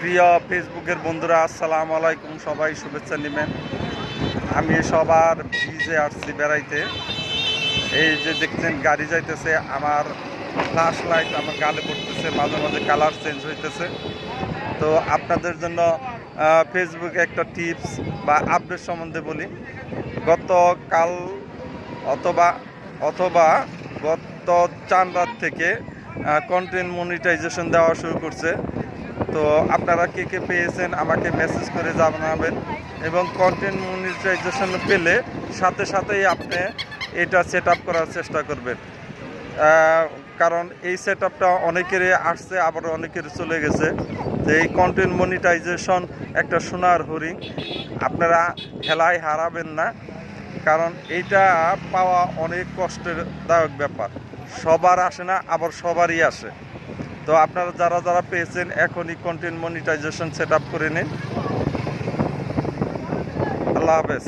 প্রিয় ফেসবুকের বন্ধুরা, আসসালামু আলাইকুম। সবাই শুভেচ্ছা নেবেন। আমি সবার ভিজে আসছি বেড়াইতে। এই যে দেখছেন, গাড়ি যাইতেছে। আমার ফ্লাশ লাইট আমার গালে পড়তেছে, মাঝে মাঝে কালার চেঞ্জ হইতেছে। তো আপনাদের জন্য ফেসবুকে একটা টিপস বা আপডেট সম্বন্ধে বলি। গতকাল অথবা অথবা গত চার রাত থেকে কন্টেন্ট মনিটাইজেশন দেওয়া শুরু করছে। তো আপনারা কে কে পেয়েছেন আমাকে মেসেজ করে জানাবেন এবং কন্টেন্ট মনিটাইজেশন পেলে সাথে সাথেই আপনি এটা সেট করার চেষ্টা করবেন। কারণ এই সেট আপটা অনেকেরই আসছে, আবার অনেকের চলে গেছে। যে এই কন্টেন্ট মনিটাইজেশন একটা সোনার হরিণ। আপনারা খেলায় হারাবেন না, কারণ এইটা পাওয়া অনেক কষ্টের দায়ক ব্যাপার। সবার আসে না, আবার সবারই আসে। তো আপনারা যারা যারা পেয়েছেন এখনই কন্টেন্ট মনিটাইজেশন সেট আপ করে নিন। আল্লাহ হাফেজ।